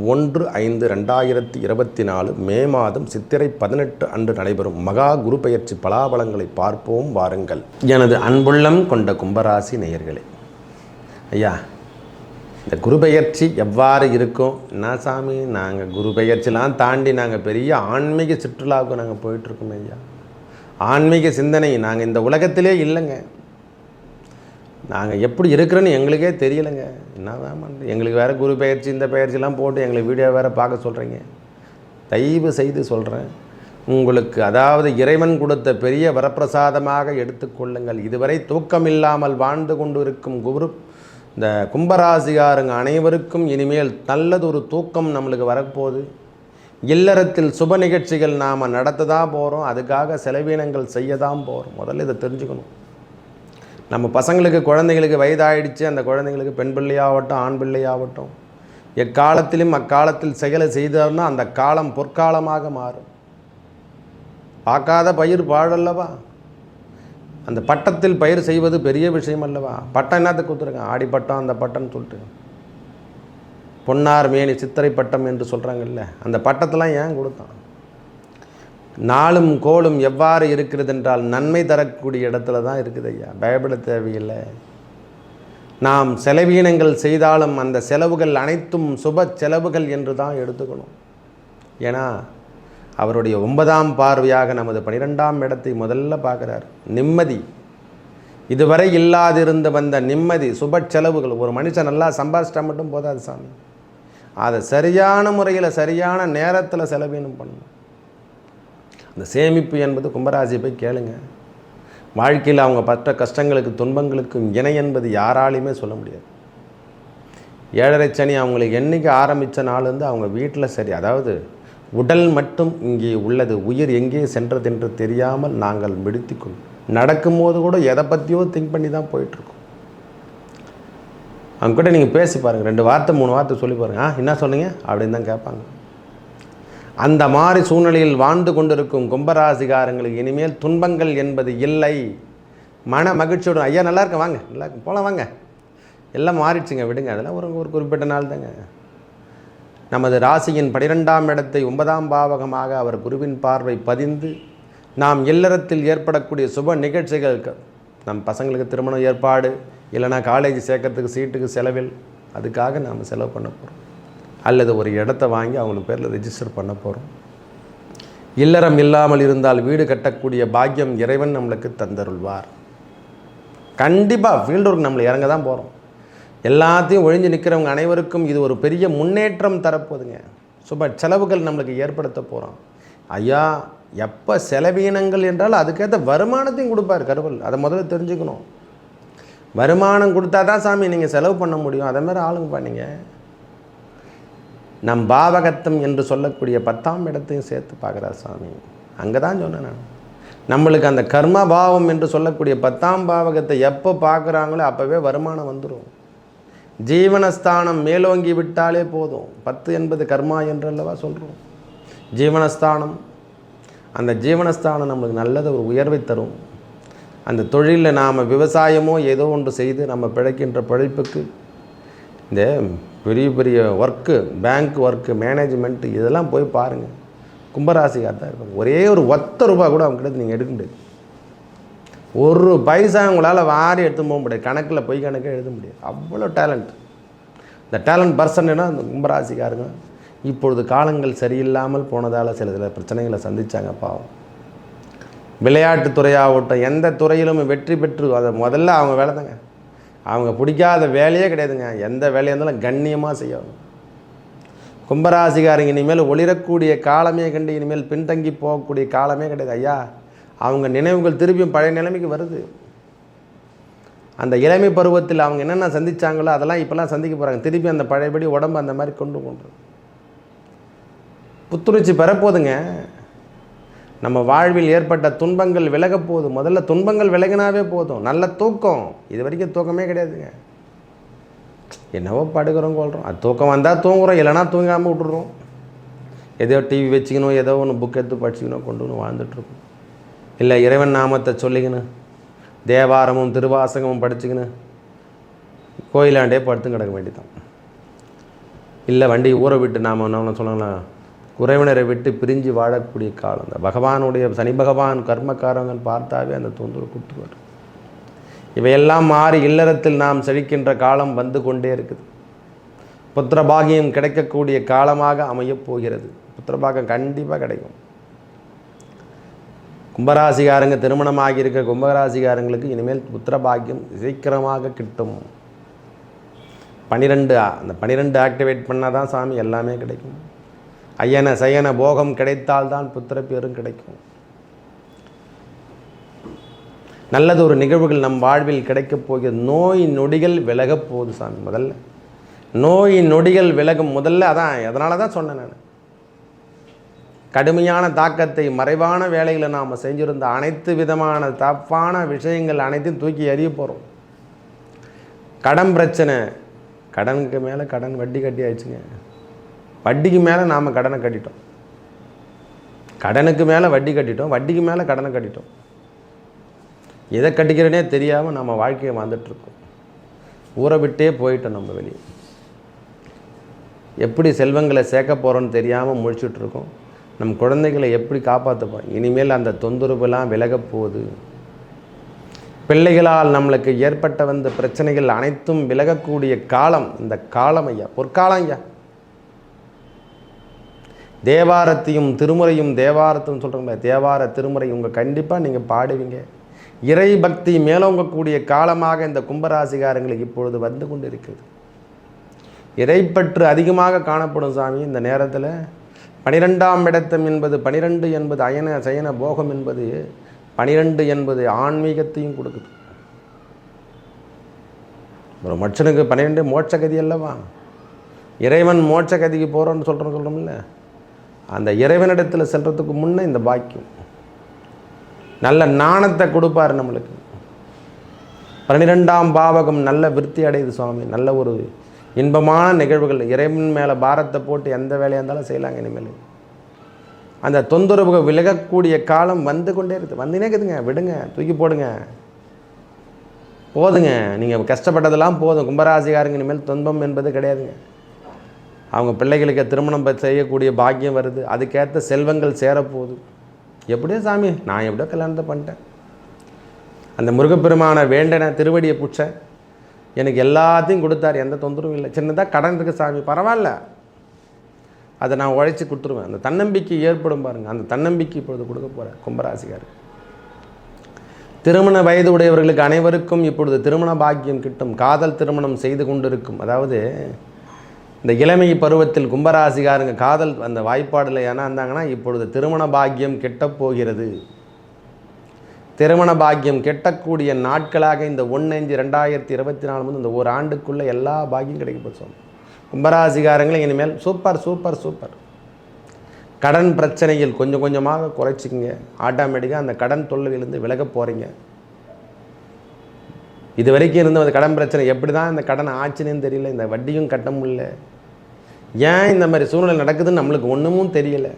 ஒன்று ஐந்து ரெண்டாயிரத்தி இருபத்தி நாலு மே மாதம் சித்திரை பதினெட்டு அன்று நடைபெறும் மகா குரு பெயர்ச்சி பலாபலங்களை பார்ப்போம் வாருங்கள். எனது அன்புள்ளம் கொண்ட கும்பராசி நேயர்களே. ஐயா இந்த குரு பெயர்ச்சி எவ்வாறு இருக்கும்? என்ன சாமி நாங்கள் குரு பெயர்ச்சிலாம் தாண்டி நாங்கள் பெரிய ஆன்மீக சுற்றுலாவுக்கு நாங்கள் போயிட்டுருக்கோம் ஐயா. ஆன்மீக சிந்தனை நாங்கள் இந்த உலகத்திலே இல்லைங்க. நாங்கள் எப்படி இருக்கிறோன்னு எங்களுக்கே தெரியலைங்க. என்னதான் எங்களுக்கு வேறு குரு பயிற்சி இந்த பயிற்சிலாம் போட்டு எங்களை வீடியோ வேறு பார்க்க சொல்கிறீங்க தயவு செய்து சொல்கிறேன் உங்களுக்கு அதாவது இறைவன் கொடுத்த பெரிய வரப்பிரசாதமாக எடுத்துக்கொள்ளுங்கள் இதுவரை தூக்கம் இல்லாமல் வாழ்ந்து கொண்டு இருக்கும் குரு இந்த கும்பராசிகாரங்க அனைவருக்கும் இனிமேல் நல்லது ஒரு தூக்கம் நம்மளுக்கு வரப்போகுது. இல்லறத்தில் சுப நிகழ்ச்சிகள் நாம் நடத்த தான் போகிறோம் அதுக்காக செலவினங்கள் செய்ய தான் போகிறோம் முதல்ல இதை தெரிஞ்சுக்கணும். நம்ம பசங்களுக்கு குழந்தைங்களுக்கு வயதாயிடுச்சு அந்த குழந்தைங்களுக்கு பெண் பிள்ளையாகட்டும் ஆண் பிள்ளையாகட்டும். எக்காலத்திலும் அக்காலத்தில் செயலை செய்தார்னா அந்த காலம் பொற்காலமாக மாறும். பார்க்காத பயிர் பாழல்லவா? அந்த பட்டத்தில் பயிர் செய்வது பெரிய விஷயம் அல்லவா பட்டம் என்னத்துக்கு கொடுத்துருக்கான் ஆடி பட்டம் அந்த பட்டம்னு சொல்லிட்டு. பொன்னார் மேனி சித்திரை பட்டம் என்று சொல்கிறாங்கல்ல அந்த பட்டத்தெல்லாம் ஏன் கொடுத்தான்? நாளும் கோளும் எவ்வாறு இருக்கிறது என்றால் நன்மை தரக்கூடிய இடத்துல தான் இருக்குது ஐயா. பயப்பட தேவையில்லை. நாம் செலவீனங்கள் செய்தாலும் அந்த செலவுகள் அனைத்தும் சுப செலவுகள் என்று தான் எடுத்துக்கணும். ஏன்னா அவருடைய ஒன்பதாம் பார்வையாக நமது பனிரெண்டாம் இடத்தை முதல்ல பார்க்குறார். நிம்மதி. இதுவரை இல்லாதிருந்து வந்த நிம்மதி சுப செலவுகள். ஒரு மனுஷன் நல்லா சம்பாதிச்சிட்டா மட்டும் போதாது சாமி. அதை சரியான முறையில் சரியான நேரத்தில் செலவீனம் பண்ணணும். அந்த சேமிப்பு என்பது கும்பராசி போய் கேளுங்க. வாழ்க்கையில் அவங்க பற்ற கஷ்டங்களுக்கு துன்பங்களுக்கும் இணை என்பது யாராலையுமே சொல்ல முடியாது. ஏழரை சனி அவங்களுக்கு என்றைக்கு ஆரம்பித்த வந்து அவங்க வீட்டில் சரி அதாவது உடல் மட்டும் இங்கே உள்ளது உயிர் எங்கே சென்றது என்று தெரியாமல் நாங்கள் மிடித்துக்கொள். நடக்கும்போது கூட எதை பற்றியோ திங்க் பண்ணி தான் போயிட்டுருக்கோம். அவங்ககிட்ட நீங்கள் பேசி பாருங்கள் ரெண்டு வார்த்தை மூணு வார்த்தை சொல்லி பாருங்கள் ஆ என்ன சொன்னீங்க? அப்படின்னு தான் கேட்பாங்க. அந்த மாதிரி சூழ்நிலையில் வாழ்ந்து கொண்டிருக்கும் கும்பராசிகாரங்களுக்கு இனிமேல் துன்பங்கள் என்பது இல்லை. மன மகிழ்ச்சியோடு ஐயா நல்லா இருக்க வாங்க நல்லா இருக்கும் போகலாம் வாங்க. எல்லாம் மாறிடுச்சுங்க விடுங்க. அதெல்லாம் ஒரு ஒரு குறிப்பிட்ட நாள் தாங்க. நமது ராசியின் பனிரெண்டாம் இடத்தை ஒன்பதாம் பாவகமாக அவர் குருவின் பார்வை பதிந்து நாம் இல்லறத்தில் ஏற்படக்கூடிய சுப நிகழ்ச்சிகள் நம் பசங்களுக்கு திருமணம் ஏற்பாடு இல்லைனா காலேஜ் சேர்க்கறதுக்கு சீட்டுக்கு செலவில் அதுக்காக நாம் செலவு பண்ண போகிறோம் அல்லது ஒரு இடத்த வாங்கி அவங்களுக்கு பேரில் ரெஜிஸ்டர் பண்ண போகிறோம் இல்லறம் இல்லாமல் இருந்தால் வீடு கட்டக்கூடிய பாக்கியம் இறைவன் நம்மளுக்கு தந்தருள்வார். கண்டிப்பாக ஃபீல்டு ஒர்க் நம்மளை இறங்க தான் போகிறோம் எல்லாத்தையும் ஒழிஞ்சு நிற்கிறவங்க அனைவருக்கும் இது ஒரு பெரிய முன்னேற்றம் தரப்போகுதுங்க. சுப செலவுகள் நம்மளுக்கு ஏற்படுத்த போகிறோம் ஐயா எப்போ செலவீனங்கள் என்றால் அதுக்கேற்ற வருமானத்தையும் கொடுப்பார் கருவல் அதை முதல்ல தெரிஞ்சுக்கணும். வருமானம் கொடுத்தா தான் சாமி நீங்கள் செலவு பண்ண முடியும். அதே மாதிரி ஆளுங்கப்பா நீங்கள் நம் பாவகத்தம் என்று சொல்லக்கூடிய பத்தாம் இடத்தையும் சேர்த்து பார்க்குறார் சாமி. அங்கே தான் சொன்னேன் நான். நம்மளுக்கு அந்த கர்ம பாவம் என்று சொல்லக்கூடிய பத்தாம் பாவகத்தை எப்போ பார்க்குறாங்களோ அப்போவே வருமானம் வந்துடும் ஜீவனஸ்தானம் மேலோங்கி விட்டாலே போதும். பத்து என்பது கர்மா என்றல்லவா சொல்கிறோம் ஜீவனஸ்தானம் அந்த ஜீவனஸ்தானம் நம்மளுக்கு நல்லது ஒரு உயர்வை தரும். அந்த தொழிலில் நாம் விவசாயமோ ஏதோ ஒன்று செய்து நம்ம பிழைக்கின்ற பிழைப்புக்கு இந்த பெரிய பெரிய ஒர்க்கு பேங்க் ஒர்க்கு மேனேஜ்மெண்ட்டு இதெல்லாம் போய் பாருங்கள் கும்பராசிக்காக தான் இருப்பாங்க. ஒரே ஒரு ஒத்த ரூபா கூட அவங்க கிட்ட நீங்கள் எடுக்க முடியாது. ஒரு பைசா உங்களால் வாரி எடுத்து போக முடியாது. கணக்கில் பொய் கணக்கே எழுத முடியாது. அவ்வளோ டேலண்ட் இந்த டேலண்ட் பர்சன்னா அந்த கும்பராசிக்காரங்க. இப்பொழுது காலங்கள் சரியில்லாமல் போனதால் சில சில பிரச்சனைகளை சந்தித்தாங்க பாவம். விளையாட்டுத்துறையாகட்டும் எந்த துறையிலும் வெற்றி பெற்று அதை முதல்ல அவங்க வேலை தாங்க அவங்க பிடிக்காத வேலையே கிடையாதுங்க. எந்த வேலையாக இருந்தாலும் கண்ணியமாக செய்யணும். கும்பராசிகாரங்க இனிமேல் ஒளிரக்கூடிய காலமே கண்டு இனிமேல் பின்தங்கி போகக்கூடிய காலமே கிடையாது. ஐயா அவங்க நினைவுகள் திருப்பியும் பழைய நிலைமைக்கு வருது. அந்த இளமை பருவத்தில் அவங்க என்னென்ன சந்திச்சாங்களோ அதெல்லாம் இப்போல்லாம் சந்திக்க போகிறாங்க திருப்பி அந்த பழையபடி உடம்பு அந்த மாதிரி கொண்டு கொண்டு புத்துணர்ச்சி பெறப்போகுதுங்க நம்ம வாழ்வில் ஏற்பட்ட துன்பங்கள் விலக போகுது. முதல்ல துன்பங்கள் விலகினாவே போதும். நல்ல தூக்கம். இது வரைக்கும் தூக்கமே கிடையாதுங்க. என்னவோ படுக்கிறோம் கொள்கிறோம் அது தூக்கம் வந்தால் தூங்குறோம் இல்லைனா தூங்காமல் விட்டுறோம். ஏதோ டிவி வச்சுக்கணும் ஏதோ ஒன்று புக் எடுத்து படிச்சுக்கணும் கொண்டு வந்து வாழ்ந்துட்டுருக்கோம். இல்லை இறைவன் நாமத்தை சொல்லிக்கணும் தேவாரமும் திருவாசகமும் படிச்சுக்கணும் கோயிலாண்டே படுத்து கிடக்க வேண்டியதான் இல்லை வண்டி ஊற விட்டு நாம் என்ன சொல்லலாம் உறவினரை விட்டு பிரிஞ்சு வாழக்கூடிய காலம் இந்த பகவானுடைய சனி பகவான் கர்மக்காரங்கள் பார்த்தாவே அந்த தொந்தரவு கொடுத்துருவார் இவையெல்லாம் மாறி இல்லறத்தில் நாம் செழிக்கின்ற காலம் வந்து கொண்டே இருக்குது. புத்திரபாகியம் கிடைக்கக்கூடிய காலமாக அமையப் போகிறது. புத்திரபாகம் கண்டிப்பாக கிடைக்கும். கும்பராசிகாரங்க திருமணமாகி இருக்க கும்பராசிகாரங்களுக்கு இனிமேல் புத்திரபாகியம் சீக்கிரமாக கிட்டும். பனிரெண்டு அந்த பனிரெண்டு ஆக்டிவேட் பண்ணால் தான் சாமி எல்லாமே கிடைக்கும். ஐயன சயன போகம் கிடைத்தால்தான் புத்திர பேரும் கிடைக்கும். நல்லது ஒரு நிகழ்வுகள் நம் வாழ்வில் கிடைக்கப் போகிறது நோய் நொடிகள் விலகப் போகுது சாமி முதல்ல. நோய் நொடிகள் விலகும் முதல்ல அதான் அதனால தான் சொன்னேன் நான். கடுமையான தாக்கத்தை மறைவான வேலைகளை நாம் செஞ்சுருந்த அனைத்து விதமான தப்பான விஷயங்கள் அனைத்தையும் தூக்கி எறிய போகிறோம் கடன் பிரச்சனை கடனுக்கு மேலே கடன் வட்டி கட்டி ஆயிடுச்சுங்க. வட்டிக்கு மேலே நாம் கடனை கட்டிட்டோம். கடனுக்கு மேலே வட்டி கட்டிட்டோம் வட்டிக்கு மேலே கடனை கட்டிட்டோம். எதை கட்டிக்கிறனே தெரியாமல் நம்ம வாழ்க்கையை வந்துட்டுருக்கோம் ஊரை விட்டே போயிட்டோம் நம்ம வெளியே. எப்படி செல்வங்களை சேர்க்க போகிறோன்னு தெரியாமல் முழிச்சிட்ருக்கோம் நம் குழந்தைகளை எப்படி காப்பாற்றப்போம் இனிமேல் அந்த தொந்தரவுலாம் விலகப் போகுது. பிள்ளைகளால் நம்மளுக்கு ஏற்பட்ட வந்த பிரச்சனைகள் அனைத்தும் விலகக்கூடிய காலம் இந்த காலம் ஐயா பொற்காலம் ஐயா. தேவாரத்தையும் திருமுறையும் தேவாரத்தையும் சொல்கிறோம்ல தேவார திருமுறை உங்கள் கண்டிப்பாக நீங்கள் பாடுவீங்க. இறை பக்தி மேலோங்கக்கூடிய காலமாக இந்த கும்பராசிகாரங்களுக்கு இப்பொழுது வந்து கொண்டு இருக்கிறது இறைப்பற்று அதிகமாக காணப்படும் சாமி இந்த நேரத்தில் பனிரெண்டாம் இடத்தம் என்பது பனிரெண்டு என்பது அயன சயன போகம் என்பது பனிரெண்டு என்பது ஆன்மீகத்தையும் கொடுக்குது. ஒரு மனுஷனுக்கு பன்னிரெண்டு மோட்சகதி அல்லவா? இறைவன் மோட்சகதிக்கு போகிறோன்னு சொல்கிறோம் சொல்கிறோம்ல அந்த இறைவனிடத்தில் செல்கிறதுக்கு முன்னே இந்த பாக்கியம். நல்ல நாணத்தை கொடுப்பார் நம்மளுக்கு. பன்னிரெண்டாம் பாவகம் நல்ல விருத்தி அடையுது சுவாமி. நல்ல ஒரு இன்பமான நிகழ்வுகள். இறைவன் மேலே பாரத்தை போட்டு எந்த வேலையாக இருந்தாலும் செய்யலாங்க இனிமேல். அந்த தொந்தரவுகள் விலகக்கூடிய காலம் வந்து கொண்டே இருக்குது. வந்துனே இருக்குதுங்க. விடுங்க. தூக்கி போடுங்க. போதுங்க. நீங்கள் கஷ்டப்பட்டதெல்லாம் போதும். கும்பராசிகாரங்க இனிமேல் துன்பம் என்பது கிடையாதுங்க. அவங்க பிள்ளைகளுக்கு திருமணம் செய்யக்கூடிய பாக்கியம் வருது. அதுக்கேற்ற செல்வங்கள் சேரப்போகுது. எப்படியோ சாமி நான் எப்படியோ கல்யாணத்தை பண்ணிட்டேன். அந்த முருகப்பெருமான வேண்டன திருவடியை பிடிச்சேன் எனக்கு எல்லாத்தையும் கொடுத்தார். எந்த தொந்தரவும் இல்லை. சின்னதாக கடன் இருக்குது சாமி பரவாயில்ல. அதை நான் உழைச்சி கொடுத்துருவேன். அந்த தன்னம்பிக்கை ஏற்படும் பாருங்கள் அந்த தன்னம்பிக்கை இப்பொழுது கொடுக்க போகிறேன் கும்பராசிக்கார் திருமண வயது உடையவர்களுக்கு அனைவருக்கும் இப்பொழுது திருமண பாக்கியம் கிட்டும். காதல் திருமணம் செய்து கொண்டிருக்கும். அதாவது இந்த இளமை பருவத்தில் கும்பராசிகாரங்க காதல் அந்த வாய்ப்பாடில் ஏன்னா இருந்தாங்கன்னா இப்பொழுது திருமண பாக்கியம் கெட்டப் போகிறது. திருமண பாக்கியம் கெட்டக்கூடிய நாட்களாக இந்த ஒன்று அஞ்சு ரெண்டாயிரத்தி இருபத்தி நாலு வந்து இந்த ஒரு ஆண்டுக்குள்ளே எல்லா பாக்கியம் கிடைக்கப்போச்சோம் கும்பராசிகாரங்களும் இனிமேல் சூப்பர் சூப்பர் சூப்பர். கடன் பிரச்சனையில் கொஞ்சம் கொஞ்சமாக குறைச்சிக்கிங்க. ஆட்டோமேட்டிக்காக அந்த கடன் தொல்லையிலேருந்து விலக போகிறீங்க இது வரைக்கும் இருந்த அந்த கடன் பிரச்சனை எப்படி தான் இந்த கடன் ஆச்சுன்னு தெரியல. இந்த வட்டியும் கட்ட முடியல. ஏன் இந்த மாதிரி சூழ்நிலை நடக்குதுன்னு நம்மளுக்கு ஒன்றுமும் தெரியலை.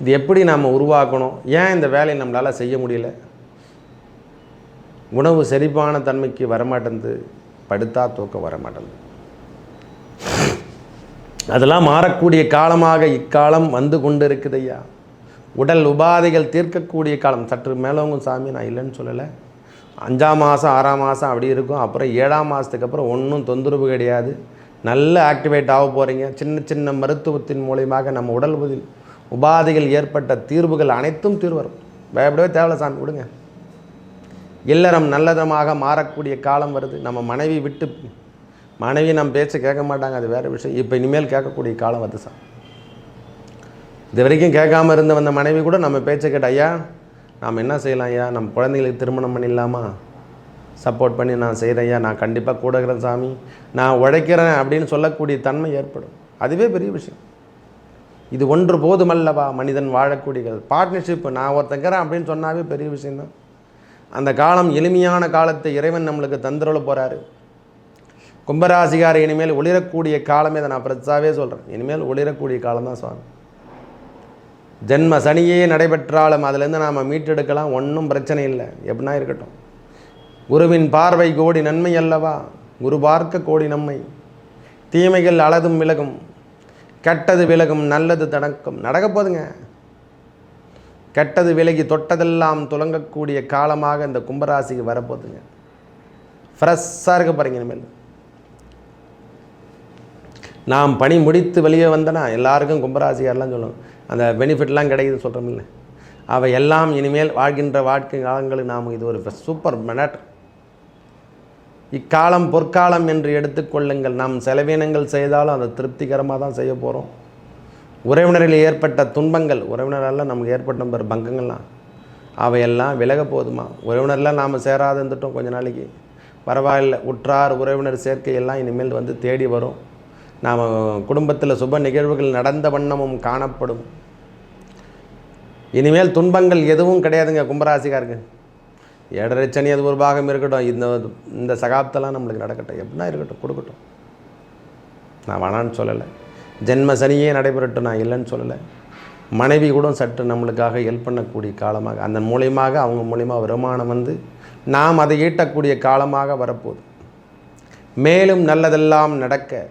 இது எப்படி நாம் உருவாக்கணும்? ஏன் இந்த வேலையை நம்மளால் செய்ய முடியல? உணவு செழிப்பான தன்மைக்கு வரமாட்டேங்குது படுத்தா தூக்கம் வரமாட்டேங்குது அதெல்லாம் மாறக்கூடிய காலமாக இக்காலம் வந்து கொண்டு இருக்குது ஐயா உடல் உபாதைகள் தீர்க்கக்கூடிய காலம். சற்று மேலவங்க சாமி நான் இல்லைன்னு சொல்லலை. அஞ்சாம் மாதம் ஆறாம் மாதம் அப்படி இருக்கும். அப்புறம் ஏழாம் மாதத்துக்கு அப்புறம் ஒன்றும் தொந்தரவு கிடையாது. நல்ல ஆக்டிவேட் ஆக போகிறீங்க சின்ன சின்ன மருத்துவத்தின் மூலியமாக நம்ம உடல் உதில் உபாதைகள் ஏற்பட்ட தீர்வுகள் அனைத்தும் தீர்வரும். பயப்படவே தேவையில்ல சாமி விடுங்க. இல்லறம் நல்லதமாக மாறக்கூடிய காலம் வருது. நம்ம மனைவி விட்டு மனைவி நம்ம பேச்சு கேட்க மாட்டாங்க அது வேறு விஷயம். இப்போ இனிமேல் கேட்கக்கூடிய காலம் வருது சார் இது வரைக்கும் கேட்காம இருந்த வந்த மனைவி கூட நம்ம பேச்சை கேட்ட ஐயா நாம் என்ன செய்யலாம் ஐயா? நம்ம குழந்தைங்களுக்கு திருமணம் பண்ணிடலாமா? சப்போர்ட் பண்ணி நான் செய்கிறேன் ஐயா நான் கண்டிப்பாக கூட இருக்கிறேன் சாமி. நான் உழைக்கிறேன் அப்படின்னு சொல்லக்கூடிய தன்மை ஏற்படும். அதுவே பெரிய விஷயம். இது ஒன்று போதுமல்லவா மனிதன் வாழக்கூடிய பார்ட்னர்ஷிப் நான் ஒருத்தங்கிறேன் அப்படின்னு சொன்னாவே பெரிய விஷயம்தான். அந்த காலம் எளிமையான காலத்தை இறைவன் நம்மளுக்கு தந்துரல போகிறாரு கும்பராசிகார இனிமேல் ஒளிரக்கூடிய காலமே அதை நான் பிரச்சாவே சொல்கிறேன் இனிமேல் ஒளிரக்கூடிய காலம் தான் சுவாமி ஜென்ம சனியே நடைபெற்றாலும் அதுலேருந்து நாம் மீட்டெடுக்கலாம். ஒன்றும் பிரச்சனை இல்லை. எப்படின்னா இருக்கட்டும். குருவின் பார்வை கோடி நன்மை அல்லவா? குரு பார்க்க கோடி நன்மை தீமைகள் அளதும் விலகும். கெட்டது விலகும் நல்லது தடக்கும் நடக்க போதுங்க. கெட்டது விலகி தொட்டதெல்லாம் துலங்கக்கூடிய காலமாக இந்த கும்பராசிக்கு வரப்போகுதுங்க. ஃப்ரெஷ்ஷாக இருக்க பாருங்க இனிமேல். நாம் பணி முடித்து வெளியே வந்தனா எல்லாருக்கும் கும்பராசிக்காரெல்லாம் சொல்லுவோம் அந்த பெனிஃபிட்லாம் கிடைக்குதுன்னு சொல்கிறோம்ல அவை எல்லாம் இனிமேல் வாழ்கின்ற வாழ்க்கை காலங்களுக்கு நாம் இது ஒரு சூப்பர் மேட்டர் இக்காலம் பொற்காலம் என்று எடுத்துக்கொள்ளுங்கள் நாம் செலவினங்கள் செய்தாலும் அதை திருப்திகரமாக தான் செய்ய போகிறோம் உறவினரில் ஏற்பட்ட துன்பங்கள் உறவினரால் நமக்கு ஏற்பட்ட பெரு பங்கங்கள்லாம் அவையெல்லாம் விலக போதுமா? உறவினர்லாம் நாம் சேராது இருந்துட்டோம் கொஞ்ச நாளைக்கு. பரவாயில்ல உற்றார் உறவினர் சேர்க்கையெல்லாம் இனிமேல் வந்து தேடி வரும். நாம் குடும்பத்தில் சுப நிகழ்வுகள் நடந்த வண்ணமும் காணப்படும். இனிமேல் துன்பங்கள் எதுவும் கிடையாதுங்க கும்பராசிக்காருக்கு ஏழரை சனி அது ஒரு பாகம் இருக்கட்டும். இந்த இந்த சகாப்தெல்லாம் நம்மளுக்கு நடக்கட்டும். எப்படின்னா இருக்கட்டும் கொடுக்கட்டும். நான் வேணான்னு சொல்லலை. ஜென்ம சனியே நடைபெறட்டும் நான் இல்லைன்னு சொல்லலை. மனைவி கூட சற்று நம்மளுக்காக ஹெல்ப் பண்ணக்கூடிய காலமாக அந்த மூலியமாக அவங்க மூலியமாக வருமானம் வந்து நாம் அதை ஈட்டக்கூடிய காலமாக வரப்போகுது. மேலும் நல்லதெல்லாம் நடக்க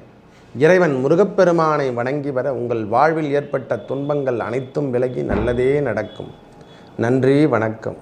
இறைவன் முருகப்பெருமானை வணங்கி வர உங்கள் வாழ்வில் ஏற்பட்ட துன்பங்கள் அனைத்தும் விலகி நல்லதே நடக்கும். நன்றி வணக்கம்.